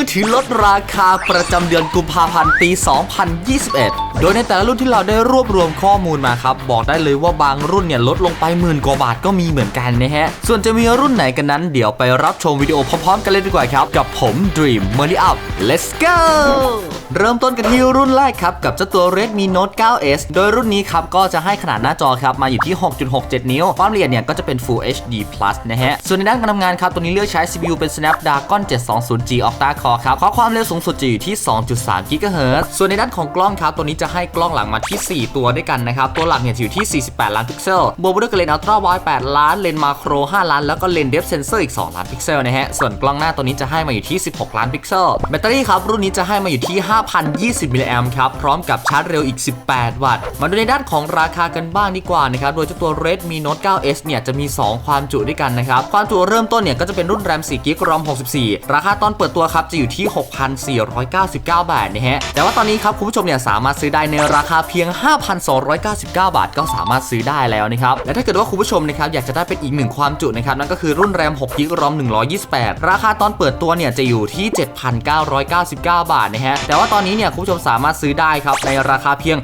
มือถือลดราคาประจำเดือนกุมภาพันธ์ปี 2021 โดยในแต่ละรุ่นที่เราได้รวบรวมข้อมูลมาครับ บอกได้เลยว่าบางรุ่นเนี่ยลดลงไปหมื่นกว่าบาทก็มีเหมือนกันนะฮะ ส่วนจะมีรุ่นไหนกันนั้น เดี๋ยวไปรับชมวิดีโอพร้อมๆ กันเลยดีกว่าครับ กับผม Dream m o n e y Up Let's go เริ่มต้นกันที่รุ่นแรกครับ กับเจ้าตัว Redmi Note 9s โดยรุ่นนี้ครับ ก็จะให้ขนาดหน้าจอครับ มาอยู่ที่ 6.67 นิ้ว ความละเอียดเนี่ย ก็จะเป็น Full HD Plus นะฮะ ส่วนในด้านการทำงานครับ ตัวนี้เลือกใช้ CPU เป็น Snapdragon 720G Octa Core ครับขอความเร็วสูงสุดจะอยู่ที่ 2.3 GHz ส่วนในด้านของกล้องครับ ตัวนี้จะให้กล้องหลังมาที่ 4 ตัวด้วยกันนะครับ ตัวหลักเนี่ยอยู่ที่ 48 ล้านพิกเซล บวกด้วยกับเลนส์ Ultra Wide 8 ล้าน เลนส์มาโคร 5 ล้าน แล้วก็เลนส์ Depth Sensor อีก 2 ล้านพิกเซลนะฮะ ส่วนกล้องหน้าตัวนี้จะให้มาอยู่ที่ 16 ล้านพิกเซล แบตเตอรี่ครับรุ่นนี้จะให้มาอยู่ที่5,020 มิลลิแอมครับ พร้อมกับชาร์จเร็วอีก 18 วัตต์ มาดูในด้านของราคากันบ้างดีกว่านะครับ โดยเจ้าตัว Redmi Note 9s เนี่ย จะมี 2 ความจุด้วยกันนะครับ ความจุเริ่มต้นเนี่ย ก็จะเป็นรุ่น RAM 4 g b ROM 64 ราคาตอนเปิดตัวครับ จะอยู่ที่ 6,499 บาทนะฮะ แต่ว่าตอนนี้ครับคุณผู้ชมเนี่ยสามารถซื้อได้ในราคาเพียง 5,299 บาท ก็สามารถซื้อได้แล้วนะครับ และถ้าเกิดว่าคุณผู้ชมนะครับอยากจะได้เป็นอีกหนึ่งความจุนะครับนั่นก็คือรุ่น RAM 6 g b ROM 128 ราคาตอนเปิดตัวเนี่ยจะอยู่ที่ 7,999 บาทนะฮะแต่ว่าตอนนี้เนี่ยคุณผู้ชมสามารถซื้อได้ครับในราคาเพียง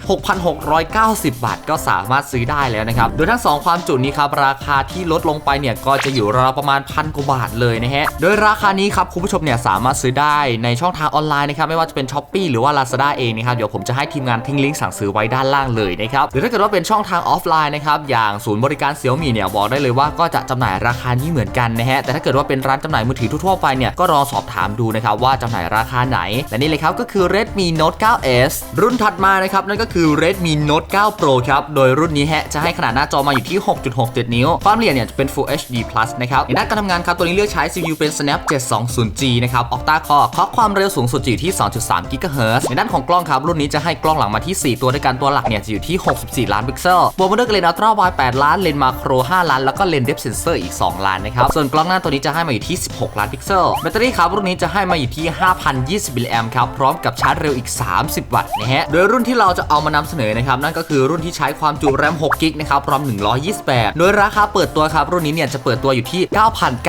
6,690 บาท ก็สามารถซื้อได้แล้วนะครับโดยทั้ง 2 ความจุนี้ครับราคาที่ลดลงไปเนี่ยก็จะอยู่ราวประมาณพันกว่าบาทเลยนะฮะโดยราคานี้ครับคุณผู้ชมเนี่ยสามารถซื้อได้ในช่องทางออนไลน์นะครับไม่ว่าจะเป็น s h อ p e e หรือว่า Lazada เองนะครับเดี๋ยวผมจะให้ทีมงานทิ้งลิงก์สั่งซื้อไว้ด้านล่างเลยนะครับหรือถ้าเกิดว่าเป็นช่องทางออฟไลน์นะครับอย่างศูนย์บริการเซี่ยมี่เนี่ยบอกได้เลยว่าก็จะจำหน่ายราคานี้เหมือนกันนะฮะแต่ถ้าเกิดว่าเป็นร้านจำหน่ายมือถือทั่วไปเนี่ยก็รอสอบถามดูนะครับว่าจำหน่ายราคาไหนและนี่เลยครับก็คือ Redmi Note 9s รุ่นถัดมานะครับนั่นก็คือ Redmi Note 9 Pro ครับ โดยรุ่นนี้ฮะจะให้ขนาดหน้าจอมาอยู่ที่ 6.67 นิ้ว ความละเอียดเนี่ยจะเป็น Full HD Plus นะครับในด้านการทำงานครับ ตัวนี้เลือกใช้ CPU เป็น Snap 720G นะครับ Octa Core คล็อกความเร็วสูงสุดจะอยู่ที่ 2.3 GHz ในด้านของกล้องครับ รุ่นนี้จะให้กล้องหลังมาที่ 4 ตัวด้วยกันตัวหลักเนี่ยจะอยู่ที่ 64 ล้านพิกเซลบวกมาด้วยเลนส์ Ultra Wide 8ล้านเลนส์มาโคร 5 ล้าน แล้วก็เลนส์ Depth Sensor อีก 2 ล้านนะครับส่วนกล้องหน้าตัวนี้จะให้มาอยู่ที่ 16 ล้านพิกเซลแบตเตอรี่ครับรุ่นนี้จะให้มาอยู่ที่ 5,020มิลลิแอมครับพร้อมกับชาร์จเร็วอีก 30 วัตต์นะฮะ โดยรุ่นที่เราจะเอามานำเสนอนะครับนั่นก็คือรุ่นที่ใช้ความจุ RAM 6 g b นะครับ ROM 128 โดยราคาเปิดตัวครับรุ่นนี้เนี่ยจะเปิดตัวอยู่ที่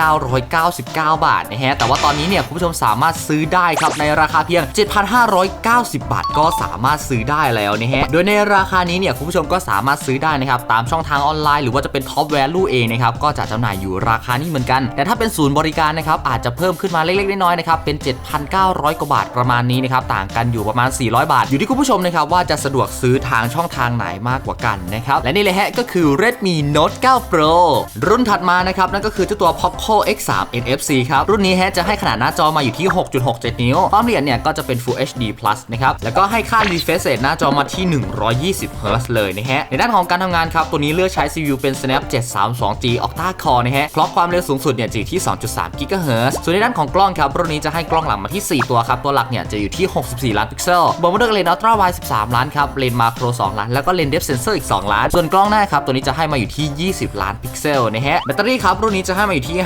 9,999 บาทนะฮะแต่ว่าตอนนี้เนี่ยคุณผู้ชมสามารถซื้อได้ครับในราคาเพียง 7,590 บาท ก็สามารถซื้อได้แล้วนะฮะโดยในราคานี้เนี่ยคุณผู้ชมก็สามารถซื้อได้นะครับตามช่องทางออนไลน์หรือว่าจะเป็น Top Value เองนะครับก็จะจำหน่ายอยู่ราคานี้เหมือนกัน แต่ถ้าเป็นศูนย์บริการนะครับอาจจะเพิ่มขึ้นมาเล็กๆน้อยๆนะครับเป็น 7,900 กว่าบาทประมาณนี้นะครับต่างกันอยู่ประมาณ 400 บาท อยู่ที่คุณผู้ชมนะครับว่าจะสะดวกซื้อทางช่องทางไหนมากกว่ากันนะครับ และนี่เลยฮะก็คือ Redmi Note 9 Pro รุ่นถัดมานะครับนั่นก็คือเจ้าตัว Poco X3 NFC ครับ รุ่นนี้ฮะจะให้ขนาดหน้าจอมาอยู่ที่ 6.67 นิ้วความละเอียดเนี่ยก็จะเป็น Full HD Plus นะครับ แล้วก็ให้ค่า refresh rate หน้าจอมาที่ 120 Hz เลยนะฮะ ในด้านของการทำงานครับ ตัวนี้เลือกใช้ CPU เป็น Snap 732G Octa Core นะฮะ คล็อกความเร็วสูงสุดเนี่ยจะอยู่ที่ 2.3 GHz ส่วนในด้านของกล้องครับ รุ่นนี้จะให้กล้องหลังมาที่ 4 ตัวครับ ตัวหลักเนี่ยจะอยู่ที่64 ล้านพิกเซลบวกมาด้วยเลนส์ Ultra Wide 13 ล้านครับ เลนส์มาโคร 2 ล้าน แล้วก็เลนส์ Depth Sensor อีก 2 ล้าน ส่วนกล้องหน้าครับ ตัวนี้จะให้มาอยู่ที่ 20 ล้านพิกเซลนะฮะ แบตเตอรี่ครับรุ่นนี้จะให้มาอยู่ที่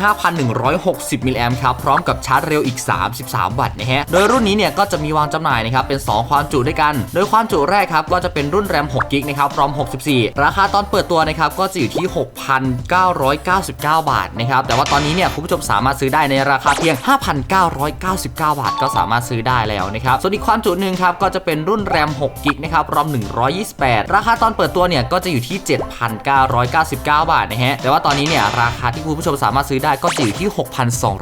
5,160 มิลลิแอมครับ พร้อมกับชาร์จเร็วอีก 33 วัตต์นะฮะ โดยรุ่นนี้เนี่ยก็จะมีวางจำหน่ายนะครับ เป็น 2 ความจุด้วยกัน โดยความจุแรกครับก็จะเป็นรุ่น RAM 6 g b นะครับ ROM 64 ราคาตอนเปิดตัวนะครับก็จะอยู่ที่ 6,999 บาทนะครับแต่ว่าตอนนี้เนี่ยคุณผู้ชมสามารถซื้อได้ในราคาเพียง 5,999 บาท ก็สามารถซื้อได้แล้วนะครับส่วนอีกความจุหนึ่งครับก็จะเป็นรุ่น RAM 6 g b นะครับ ROM 128 ราคาตอนเปิดตัวเนี่ยก็จะอยู่ที่ 7,999 บาทนะฮะแต่ว่าตอนนี้เนี่ยราคาที่คุณผู้ชมสามารถซื้อได้ก็จะอยู่ที่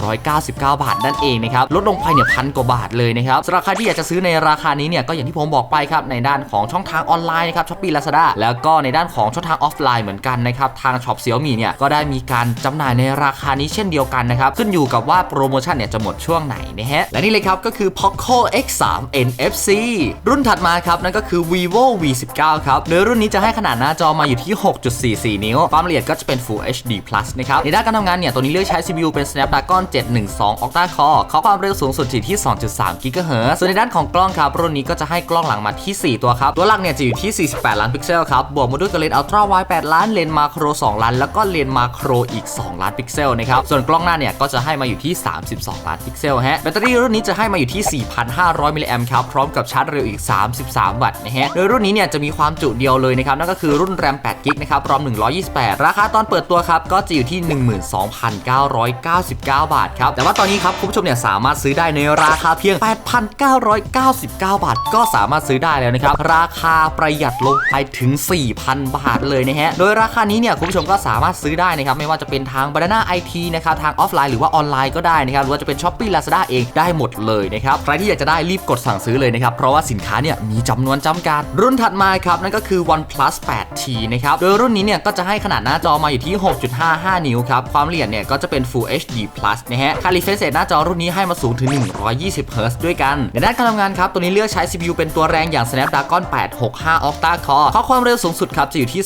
6,299 บาทนั่นเองนะครับลดลงไปเนี่ยพันกว่าบาทเลยนะครับสำหรับใครที่อยากจะซื้อในราคานี้เนี่ยก็อย่างที่ผมบอกไปครับในด้านของช่องทางออนไลน์นะครับช้อปปี้ลาซาด้าแล้วก็ในด้านของช่องทางออฟไลน์เหมือนกันนะครับทางช็อปเซี่ยมี่เนี่ยก็ได้มีการจำหน่ายในราคานี้เช่นเดียวกันนะครับขึ้นอยู่กับว่าโปรโมชั่นเนี่ยจะหมดช่วงไหนนะฮะและนี่เลยครับก็คือ Poco X3 NFC รุ่นถัดมาครับนั่นก็คือ Vivo V19 ครับโดยรุ่นนี้จะให้ขนาดหน้าจอมาอยู่ที่ 6.44 นิ้ว ความละเอียดก็จะเป็น Full HD Plus นะครับ ในด้านการทำงานเนี่ย ตัวนี้เลือกใช้ CPU เป็น Snapdragon 712 Octa Core เขาความเร็วสูงสุดอยู่ที่ 2.3 GHz ส่วนในด้านของกล้องครับ รุ่นนี้ก็จะให้กล้องหลังมาที่ 4 ตัวครับ ตัวหลักเนี่ยจะอยู่ที่ 48 ล้านพิกเซลครับ บวกมาด้วยกับเลนส์ Ultra Wide 8 ล้าน เลนส์มาโคร 2 ล้าน แล้วก็เลนส์มาโครอีก 2 ล้านพิกเซลนะครับ ส่วนกล้องหน้าเนี่ยก็จะให้มาอยู่ที่ 32 ล้านพิกเซลฮะ แบตเตอรี่รุ่นนี้จะให้มาอยู่ที่ 4,500มิลลิแอมครับพร้อมกับชาร์จเร็วอีก 33 วัตต์นะฮะโดยรุ่นนี้เนี่ยจะมีความจุเดียวเลยนะครับนั่นก็คือรุ่นแรม8กิกนะครับรอม 128 ราคาตอนเปิดตัวครับก็จะอยู่ที่ 12,999 บาทครับแต่ว่าตอนนี้ครับคุณผู้ชมเนี่ยสามารถซื้อได้ในราคาเพียง 8,999 บาท ก็สามารถซื้อได้แล้วนะครับราคาประหยัดลงไปถึง 4,000 บาทเลยนะฮะโดยราคานี้เนี่ยคุณผู้ชมก็สามารถซื้อได้นะครับไม่ว่าจะเป็นทาง Banana IT นะครับทางออฟไลน์หรือว่าออนไลน์ก็ได้นะครับหรือว่าจะเป็น Shopee Lazada เองได้หมดเลยนะครับใครที่อยากจะได้รีบกดสั่งซื้อเลยนะครับ เพราะว่าสินค้าเนี่ยมีจำนวนจำกัด รุ่นถัดมาครับนั่นก็คือ OnePlus 8T นะครับ โดยรุ่นนี้เนี่ยก็จะให้ขนาดหน้าจอมาอยู่ที่ 6.55 นิ้วครับ ความละเอียดเนี่ยก็จะเป็น Full HD Plus นะฮะค่า refresh rate หน้าจอรุ่นนี้ให้มาสูงถึง 120 Hz ด้วยกัน ในด้านการทำงานครับ ตัวนี้เลือกใช้ CPU เป็นตัวแรงอย่าง Snapdragon 865 Octa Core ข้อความเร็วสูงสุดครับจะอยู่ที่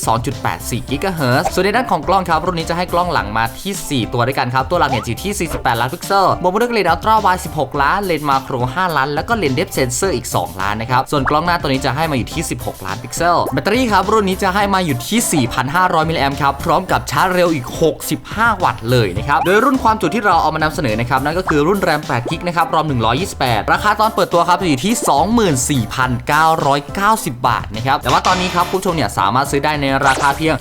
2.84 GHz ส่วนในด้านของกล้องครับรุ่นนี้จะให้กล้องหลังมาที่ 4 ตัวด้วยกันครับตัวหลักเนี่ยอยู่ที่ 48 ล้านพิกเซลบวกด้วยเลนส์อัลตร้าไวด์16 ล้านเลนส์มาโคร 5 ล้าน แล้วก็เลนส์เดฟเซนเซอร์อีก 2 ล้านนะครับ ส่วนกล้องหน้าตัวนี้จะให้มาอยู่ที่ 16 ล้านพิกเซล แบตเตอรี่ครับ รุ่นนี้จะให้มาอยู่ที่ 4,500 มิลลิแอมป์ครับ พร้อมกับชาร์จเร็วอีก 65 วัตต์เลยนะครับ โดยรุ่นความจุที่เราเอามานำเสนอนะครับ นั่นก็คือรุ่นแรม8กิกนะครับรอม 128 ราคาตอนเปิดตัวครับจะอยู่ที่ 24,990 บาทนะครับ แต่ว่าตอนนี้ครับผู้ชมเนี่ยสามารถซื้อได้ในราคาเพียง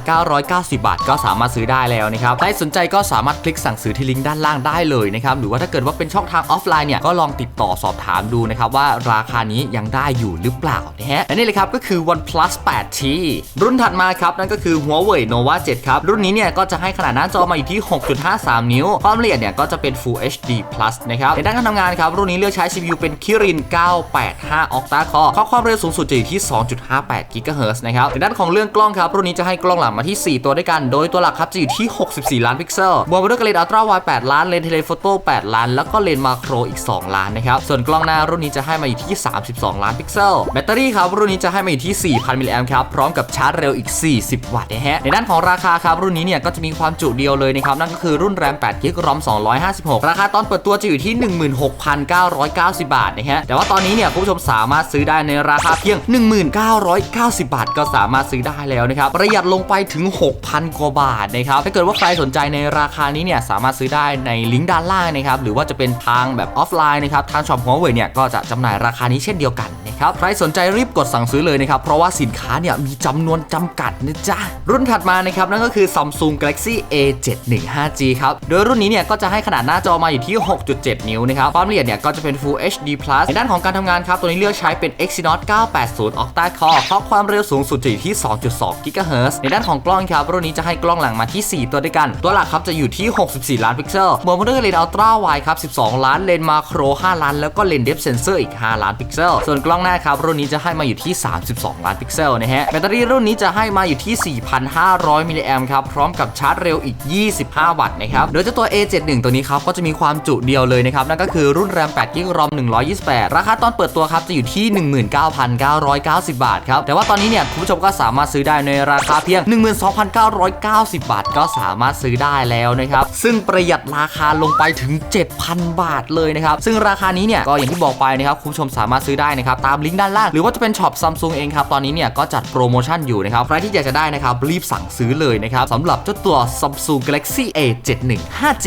21,990 บาท ก็สามารถซื้อได้แล้วนะครับ ใครสนใจก็สามารถคลิกสั่งซื้อที่ลิงก์ด้านล่างได้เลยนะครับ หรือว่าถ้าเกิดว่าเป็นช่องทางออฟไลน์เนี่ยก็ลองติดต่อสอบถามดูนะครับว่าราคานี้ยังได้อยู่หรือเปล่านะฮะและนี่เลยครับก็คือ OnePlus 8T รุ่นถัดมาครับนั่นก็คือ Huawei Nova 7 ครับ รุ่นนี้เนี่ยก็จะให้ขนาดหน้าจอมาอยู่ที่ 6.53 นิ้ว ความละเอียดเนี่ยก็จะเป็น Full HD Plus นะครับในด้านการทำงานครับ รุ่นนี้เลือกใช้ CPU เป็น Kirin 985 Octa Core ข้อความเร็วสูงสุดจะอยู่ที่ 2.58 GHz นะครับในด้านของเรื่องกล้องครับ รุ่นนี้จะให้กล้องหลังมาที่ 4 ตัวด้วยกัน โดยตัวหลักครับจะอยู่ที่ 64 ล้านพิกเซลบวกไปด้วยเลนส์อัลตร้าไวด์8ล้านเลนส์เทเลโฟโต้8ล้าน แล้วก็เลนส์มาโครอีก 2 ล้านนะครับส่วนกล้องหน้ารุ่นนี้จะให้มาอยู่ที่ 32 ล้านพิกเซล แบตเตอรี่ครับรุ่นนี้จะให้มาอยู่ที่ 4,000 มิลลิแอมป์ครับ พร้อมกับชาร์จเร็วอีก 40 วัตต์นะฮะ ในด้านของราคาครับรุ่นนี้เนี่ยก็จะมีความจุเดียวเลยนะครับ นั่นก็คือรุ่นแรม8 g b รอม256 ราคาตอนเปิดตัวจะอยู่ที่ 16,990 บาทนะฮะ แต่ว่าตอนนี้เนี่ยคุณผู้ชมสามารถซื้อได้ในราคาเพียง 1990 บาท ก็สามารถซื้อได้แล้วนะครับ ประหยัดลงไปถึง 6,000 กว่าบาทนะครับ ถ้าเกิดว่าใครสนใจในราคานี้เนี่ยสามารถซื้อได้ในลิงก์ด้านล่างนะครับ หรือว่าจะเป็นทางแบบออฟไลน์นะครับ ทางช็อปหัวเว่ยเนี่ยก็จะจำหน่ายราคานี้เช่นเดียวกันนะครับใครสนใจรีบกดสั่งซื้อเลยนะครับ เพราะว่าสินค้าเนี่ยมีจำนวนจำกัดนะจ๊ะ รุ่นถัดมานะครับนั่นก็คือ Samsung Galaxy A715G ครับ โดยรุ่นนี้เนี่ยก็จะให้ขนาดหน้าจอมาอยู่ที่ 6.7 นิ้วนะครับ ความละเอียดเนี่ยก็จะเป็น Full HD Plus ในด้านของการทำงานครับ ตัวนี้เลือกใช้เป็น Exynos 980 Octa Core ข้อความเร็วสูงสุดจะอยู่ที่ 2.2 GHz ในด้านของกล้องครับรุ่นนี้จะให้กล้องหลังมาที่ 4 ตัวด้วยกัน ตัวหลักครับจะอยู่ที่ 64 ล้านพิกเซลบวกมาด้วยเลนส์อัลตร้าไวครับ 12 ล้านเลนส์มาโคร 5 ล้านแล้วก็เลนเดฟเซนเซอร์อีก 5 ล้านพิกเซล ส่วนกล้องหน้าครับ รุ่นนี้จะให้มาอยู่ที่ 32 ล้านพิกเซลนะฮะ แบตเตอรี่รุ่นนี้จะให้มาอยู่ที่ 4,500 มิลลิแอมครับ พร้อมกับชาร์จเร็วอีก 25 วัตต์นะครับ โดยเจ้าตัว A71 ตัวนี้ครับก็จะมีความจุเดียวเลยนะครับ นั่นก็คือรุ่นแรม8 g b รอม128 ราคาตอนเปิดตัวครับจะอยู่ที่ 19,990 บาทครับ แต่ว่าตอนนี้เนี่ยคุณผู้ชมก็สามารถซื้อได้ในราคาเพียง 12,990 บาท ก็สามารถซื้อได้แล้วนะครับ ซึ่งประหยัดราคาลงไปถึง 7,000 บาทเลยนะครับ ซึ่งราคานี้เนี่ยก็อย่างที่บอกไปนะครับคุณผู้ชมสามารถซื้อได้นะครับตามลิงก์ด้านล่างหรือว่าจะเป็นช็อปซัมซุงเองครับตอนนี้เนี่ยก็จัดโปรโมชั่นอยู่นะครับใครที่อยากจะได้นะครับรีบสั่งซื้อเลยนะครับสำหรับเจ้าตัว Samsung Galaxy A71 5G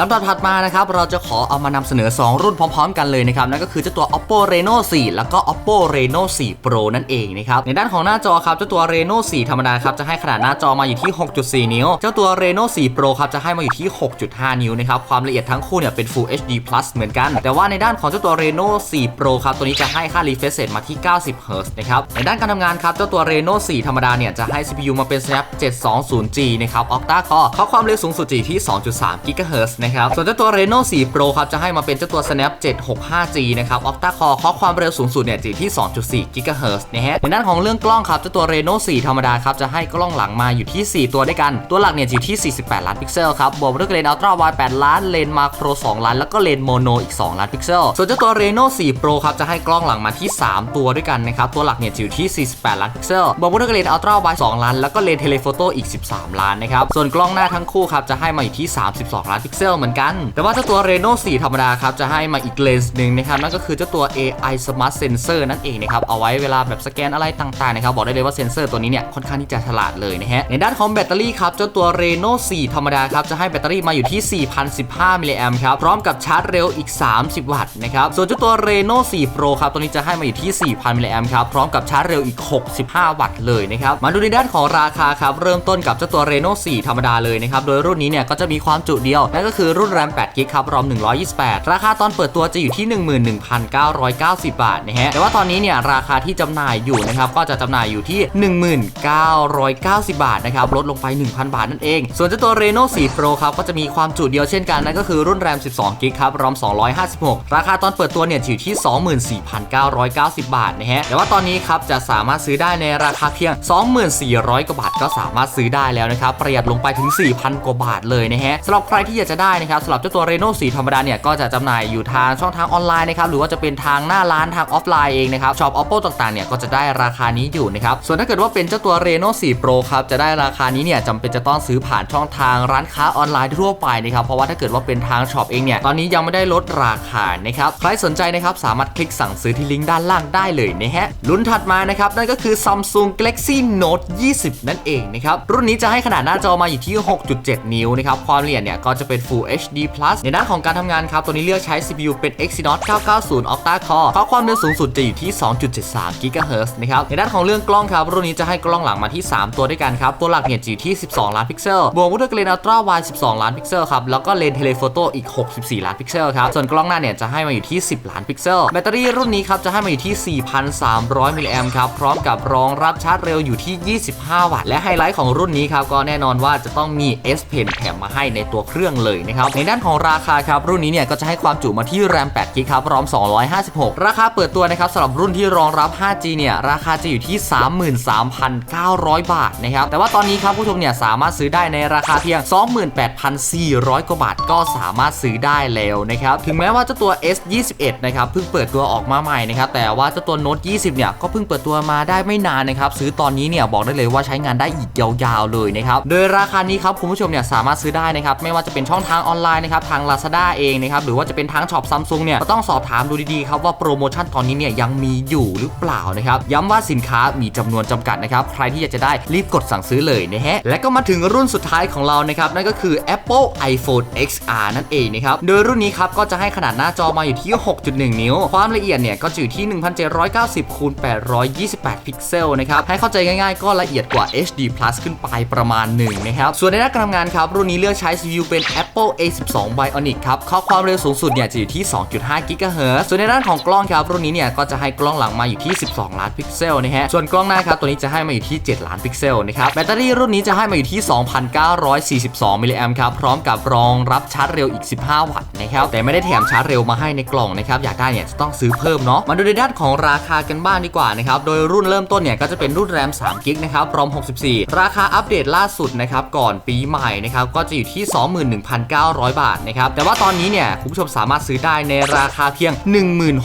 ลำดับถัดมานะครับเราจะขอเอามานำเสนอ 2 รุ่นพร้อม ๆ กันเลยนะครับนั่นก็คือเจ้าตัว Oppo Reno 4 แล้วก็ Oppo Reno 4 Pro นั่นเองนะครับในด้านของหน้าจอครับเจ้าตัว Reno 4 ธรรมดาครับจะให้ขนาดหน้าจอมาอยู่ที่ 6.4 นิ้ว เจ้าตัว Reno 4 Pro ครับจะให้มาอยู่ที่ 6.5 นิ้วนะครับความละเอียดทั้งคู่เนี่ยเป็น Full HD Plus เหมือนกัน แต่ว่าในด้านของเจ้าตัว Reno 4 Pro ครับ ตัวนี้จะให้ค่า refresh rate มาที่ 90 Hz นะครับ ในด้านการทำงานครับ เจ้าตัว Reno 4 ธรรมดาเนี่ย จะให้ CPU มาเป็น Snap 720G นะครับ Octa Core ข้อความเร็วสูงสุดอยู่ที่ 2.3 GHz นะครับ ส่วนเจ้าตัว Reno 4 Pro ครับ จะให้มาเป็นเจ้าตัว Snap 765G นะครับ Octa Core ข้อความเร็วสูงสุดเนี่ยอยู่ที่ 2.4 GHz นะฮะ ในด้านของเรื่องกล้องครับ เจ้าตัว Reno 4 ธรรมดาครับ จะให้กล้องหลังมาอยู่ที่ 4 ตัวด้วยกัน ตัวหลักเนี่ยอยู่ที่ 48 ล้านพิกเซลครับ บวกด้วยเลนส์อัลตร้าไวด์8ล้าน เลนส์มาโคร 2 ล้าน แล้วก็เลนส์โมโนอีก 2 ล้านพิกเซล ส่วนเจ้าตัว Reno 4 Pro ครับจะให้กล้องหลังมาที่ 3 ตัวด้วยกันนะครับ ตัวหลักเนี่ยอยู่ที่ 48 ล้านพิกเซลบวกด้วยเลนส์อัลตร้าไวด์2ล้าน แล้วก็เลนส์เทเลโฟโต้อีก 13 ล้านนะครับ ส่วนกล้องหน้าทั้งคู่ครับจะให้มาอยู่ที่ 32 ล้านพิกเซลเหมือนกัน แต่ว่าเจ้าตัว Reno 4 ธรรมดาครับจะให้มาอีกเลนส์หนึ่งนะครับ นั่นก็คือเจ้าตัว AI Smart Sensor นั่นเองนะครับ เอาไว้เวลาแบบสแกนอะไรต่างๆนะครับ บอกได้เลยว่าเซนเซอร์ตัวนี้เนี่ยค่อนข้างที่จะฉลาดเลยนะฮะ ในด้านของแบตเตอรี่ครับเจ้าตัว Reno 4 ธรรมดาครับจะให้แบตเตอรี่มาอยู่ที่ 4,015มิลลิแอมป์ครับ พร้อมกับชาร์จเร็วอีก 30 วัตต์นะครับส่วนเจ้าตัว Reno 4 Pro ครับ ตัวนี้จะให้มาอยู่ที่ 4,000 มิลลิแอมครับ พร้อมกับชาร์จเร็วอีก 65 วัตต์เลยนะครับ มาดูในด้านของราคาครับ เริ่มต้นกับเจ้าตัว Reno 4 ธรรมดาเลยนะครับ โดยรุ่นนี้เนี่ยก็จะมีความจุเดียว นั่นก็คือรุ่นแรม8 g b ครับ รอม 128 ราคาตอนเปิดตัวจะอยู่ที่ 11,990 บาทนะฮะ แต่ว่าตอนนี้เนี่ยราคาที่จำหน่ายอยู่นะครับ ก็จะจำหน่ายอยู่ที่ 1990 บาทนะครับ ลดลงไป 1,000 บาทนั่นเอง ส่วนเจ้าตัว Reno 4 Pro ครับ ก็จะมีความจุเดียวเช่นกัน นั่นก็คือรุ่นแรม 12 g b ครับ รอม 256 ราคาตอนเปิดตัวเนี่ยอยู่ที่ 24,990 บาทนะฮะแต่ว่าตอนนี้ครับจะสามารถซื้อได้ในราคาเพียง 24,000 กว่าบาทก็สามารถซื้อได้แล้วนะครับประหยัดลงไปถึง 4,000 กว่าบาทเลยนะฮะสำหรับใครที่อยากจะได้นะครับสำหรับเจ้าตัว Reno 4ธรรมดาเนี่ยก็จะจำหน่ายอยู่ทางช่องทางออนไลน์นะครับหรือว่าจะเป็นทางหน้าร้านทางออฟไลน์เองนะครับช็อป Oppo ต่างๆเนี่ยก็จะได้ราคานี้อยู่นะครับส่วนถ้าเกิดว่าเป็นเจ้าตัว Reno 4 Pro ครับจะได้ราคานี้เนี่ยจำเป็นจะต้องซื้อผ่านช่องทางร้านค้าออนไลน์ทั่วไปนะครับเพราะว่าถ้าเกิดว่าเป็นทางช็อปเองเนี่ยตอนนี้ยังไม่ได้ลดราคานะครับใครสนใจนะครับสามารถคลิกสั่งซื้อที่ลิงก์ด้านล่างได้เลยนะฮะลุ้นถัดมานะครับนั่นก็คือ Samsung Galaxy Note 20 นั่นเองนะครับรุ่นนี้จะให้ขนาดหน้าจอมาอยู่ที่ 6.7 นิ้วนะครับความละเอียดเนี่ยก็จะเป็น Full HD Plus ในด้านของการทำงานครับตัวนี้เลือกใช้ CPU เป็น Exynos 990 Octa Core ข้อความเร็วสูงสุดจะอยู่ที่ 2.73 GHz นะครับในด้านของเรื่องกล้องครับรุ่นนี้จะให้กล้องหลังมาที่ 3 ตัวด้วยกันครับตัวหลักเนี่ยจะอยู่ที่ 12 ล้านพิกเซลบวกด้วยเลนอัลตร้าไวด์12 ล้านพิกเซลครับแล้วก็เลนส์เทเลโฟโต้อีก 64 ล้านพิกเซลครับส่วนกล้องหน้าเนี่ยจะให้มาอยู่ที่10 ล้านพิกเซล แบตเตอรี่รุ่นนี้ครับจะให้มาอยู่ที่ 4,300 มิลลิแอมครับ พร้อมกับรองรับชาร์จเร็วอยู่ที่ 25 วัตต์ และไฮไลท์ของรุ่นนี้ครับก็แน่นอนว่าจะต้องมี S Pen แถมมาให้ในตัวเครื่องเลยนะครับ ในด้านของราคาครับรุ่นนี้เนี่ยก็จะให้ความจุมาที่แรม8 g b ครับพร้อม 256 ราคาเปิดตัวนะครับสำหรับรุ่นที่รองรับ 5G เนี่ยราคาจะอยู่ที่ 33,900 บาทนะครับแต่ว่าตอนนี้ครับผู้ชมเนี่ยสามารถซื้อได้ในราคาเพียง 28,400 กว่าบาทก็สามารถซื้อได้แล้วนะครับถึงแม้ว่าเจ้าตัว21 นะครับเพิ่งเปิดตัวออกมาใหม่นะครับแต่ว่าเจ้าตัว Note 20 เนี่ยก็เพิ่งเปิดตัวมาได้ไม่นานนะครับซื้อตอนนี้เนี่ยบอกได้เลยว่าใช้งานได้อีกยาวๆเลยนะครับโดยราคานี้ครับคุณผู้ชมเนี่ยสามารถซื้อได้นะครับไม่ว่าจะเป็นช่องทางออนไลน์นะครับทาง Lazada เองนะครับหรือว่าจะเป็นทางช็อปซัมซุงเนี่ยก็ต้องสอบถามดูดีๆครับว่าโปรโมชั่นตอนนี้เนี่ยยังมีอยู่หรือเปล่านะครับย้ำว่าสินค้ามีจำนวนจำกัดนะครับใครที่อยากจะได้รีบกดสั่งซื้อเลยนะฮะและก็มาถึงรุ่นสุดท้ายของเรานะครับนั่นก็คือ Apple iPhone XR นั่นเองนะครับโดยรุ่นนี้ครับก็จะให้ขนาดหน้าจอมาอยู่ที่6.1 นิ้ว ความละเอียดเนี่ยก็อยู่ที่ 1790คูณ828 พิกเซลนะครับ ให้เข้าใจง่ายๆ ก็ละเอียดกว่า HD Plus ขึ้นไปประมาณหนึ่งนะครับ ส่วนในด้านการทำงานครับ รุ่นนี้เลือกใช้ CPU เป็น Apple A12 Bionic ครับข้อความเร็วสูงสุดเนี่ยจะอยู่ที่ 2.5 GHz ส่วนในด้านของกล้องครับ รุ่นนี้เนี่ยก็จะให้กล้องหลังมาอยู่ที่ 12 ล้านพิกเซลนะฮะ ส่วนกล้องหน้าครับตัวนี้จะให้มาอยู่ที่ 7 ล้านพิกเซลนะครับ แบตเตอรี่รุ่นนี้จะให้มาอยู่ที่ 2,942มิลลิแอมครับ พร้อมกับรองรับชาร์จเร็วอีก 15 วัตต์นะครับ แต่ไม่ได้แถมชาร์จเร็วมาให้ในกล่องนะครับอยากได้เนี่ยจะต้องซื้อเพิ่มเนาะมาดูในด้านของราคากันบ้างดีกว่านะครับโดยรุ่นเริ่มต้นเนี่ยก็จะเป็นรุ่นแรม3กิกนะครับรอม 64 ราคาอัปเดตล่าสุดนะครับก่อนปีใหม่นะครับก็จะอยู่ที่ 21,900 บาทนะครับแต่ว่าตอนนี้เนี่ยคุณผู้ชมสามารถซื้อได้ในราคาเพียง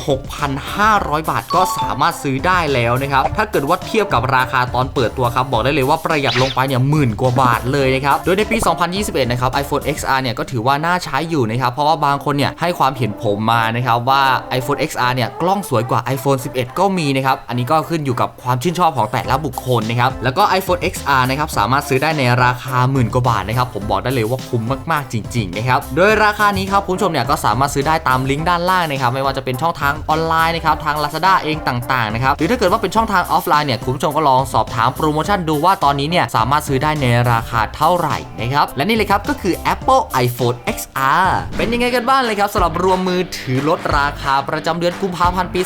16,500 บาท ก็สามารถซื้อได้แล้วนะครับถ้าเกิดว่าเทียบกับราคาตอนเปิดตัวครับบอกได้เลยว่าประหยัดลงไปเนี่ยหมื่นกว่าบาทเลยนะครับโดยในปี 2021 นะครับ iPhone XR เนี่ยก็ถือว่าน่าใช้อยู่นะครับเพราะว่าบางคนเนี่ยให้ความเห็นผมมานะครับว่า iPhone XR เนี่ยกล้องสวยกว่า iPhone 11 ก็มีนะครับ อันนี้ก็ขึ้นอยู่กับความชื่นชอบของแต่ละบุคคลนะครับ แล้วก็ iPhone XR นะครับสามารถซื้อได้ในราคาหมื่นกว่าบาทนะครับ ผมบอกได้เลยว่าคุ้มมากๆจริงๆนะครับ โดยราคานี้ครับคุณผู้ชมเนี่ยก็สามารถซื้อได้ตามลิงก์ด้านล่างนะครับ ไม่ว่าจะเป็นช่องทางออนไลน์นะครับทาง Lazada เองต่างๆนะครับ หรือถ้าเกิดว่าเป็นช่องทางออฟไลน์เนี่ยคุณผู้ชมก็ลองสอบถามโปรโมชั่นดูว่าตอนนี้เนี่ยสามารถซื้อได้ในราคาเท่าไหร่นะครับ และนี่เลยครับก็คือ Apple iPhone XR เป็นยังไงกันบ้างเลยครับสำหรับรวมมือถือลดราคาประจำเดือนกุมภาพันธ์ปี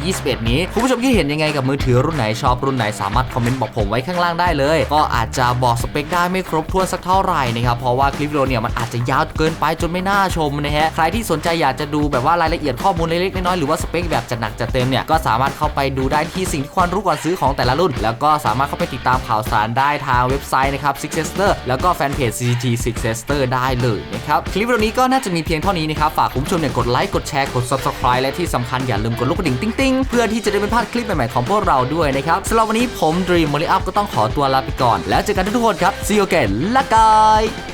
2021 นี้ คุณผู้ชมคิดเห็นยังไงกับมือถือรุ่นไหนชอบรุ่นไหนสามารถคอมเมนต์บอกผมไว้ข้างล่างได้เลย ก็อาจจะบอกสเปคได้ไม่ครบถ้วนสักเท่าไหร่นะครับ เพราะว่าคลิปวิดีโอเนี่ยมันอาจจะยาวเกินไปจนไม่น่าชมนะฮะ ใครที่สนใจอยากจะดูแบบว่ารายละเอียดข้อมูลเล็กๆน้อยๆหรือว่าสเปคแบบจัดหนักจัดเต็มเนี่ยก็สามารถเข้าไปดูได้ที่สิ่งที่ควรรู้ก่อนซื้อของแต่ละรุ่น แล้วก็สามารถเข้าไปติดตามข่าวสารได้ทางเว็บไซต์นะครับ Six Sister แล้วก็แฟนเพจ CCT Six Sister ได้เลยนะครับคลิปวิดีโอนี้ก็น่าจะมีเพียงเท่านี้นะครับฝากคุณผู้ชมเนี่ยกดไลค์กดแชร์กด subscribe และที่สำคัญอย่าลืมกดลูกกระดิ่งติ๊งๆ เพื่อที่จะได้ไม่พลาดคลิปใหม่ๆของพวกเราด้วยนะครับสำหรับวันนี้ผม Dream m o l y Up ก็ต้องขอตัวลาไปก่อน แล้วเจอกันทุกคนครับ See you again ละกาย